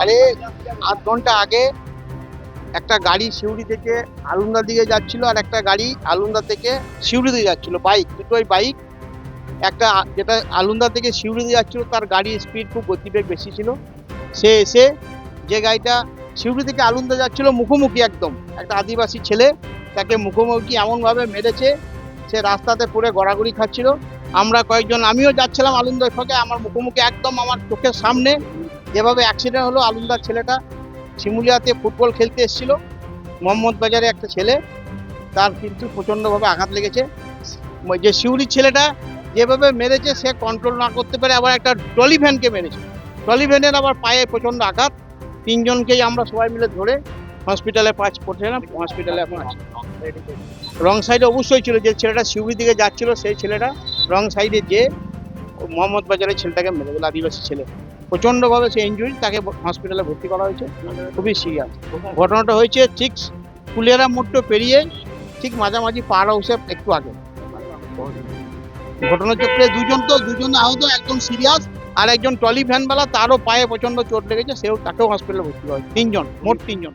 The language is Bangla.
আরে, আধ ঘণ্টা আগে একটা গাড়ি সিউড়ি থেকে আলুন্দা দিকে যাচ্ছিল আর একটা গাড়ি আলুন্দা থেকে সিউড়ি দিকে যাচ্ছিল, বাইক, দুটোই বাইক। একটা যেটা আলুন্দা থেকে দিয়ে যাচ্ছিল, তার গাড়ির স্পিড খুব গতিবেগ বেশি ছিল। সে এসে যে গাড়িটা সিউড়ি থেকে আলুন্দা যাচ্ছিল মুখোমুখি একদম। একটা আদিবাসী ছেলে, তাকে মুখোমুখি এমনভাবে মেরেছে, সে রাস্তাতে পড়ে গড়াগড়ি খাচ্ছিল। আমরা কয়েকজন, আমিও যাচ্ছিলাম আলুন্দার সঙ্গে আমার মুখোমুখি একদম আমার চোখের সামনে। যেভাবে অ্যাক্সিডেন্ট হলো আলুন্দার ছেলেটা শিমুলিয়াতে ফুটবল খেলতে এসেছিল। মোহাম্মদ বাজারে একটা ছেলে, তার কিন্তু প্রচণ্ডভাবে আঘাত লেগেছে। যে শিউরির ছেলেটা যেভাবে মেরেছে, সে কন্ট্রোল না করতে পারে আবার একটা ট্রলি ভ্যানকে মেরেছে। ট্রলি ভ্যানের আবার পায়ে প্রচণ্ড আঘাত। তিনজনকেই আমরা সবাই মিলে ধরে হসপিটালে পাঁচ পড়ছিলাম হসপিটালে এখন আছে। রং সাইডে অবশ্যই ছিল। যে ছেলেটা শিউরি দিকে যাচ্ছিল, সেই ছেলেটা রং সাইডে যে মোহাম্মদ বাজারের ছেলেটাকে মেরে দিল, আদিবাসী ছেলে। প্রচণ্ডভাবে সে ইঞ্জুরি তাকে হসপিটালে ভর্তি করা হয়েছে। খুবই সিরিয়াস ঘটনাটা হয়েছে ঠিক কুলেরা মোড়টা পেরিয়ে ঠিক মাঝামাঝি পার হাউসে একটু আগে। ঘটনা ঘটনাচক্রে দুজন তো, দুজন আহত, একজন সিরিয়াস আর একজন ট্রলি ভ্যানওয়ালা তারও পায়ে প্রচণ্ড চোট লেগেছে, সেও তাকেও হসপিটালে ভর্তি করা তিনজন, মোট তিনজন।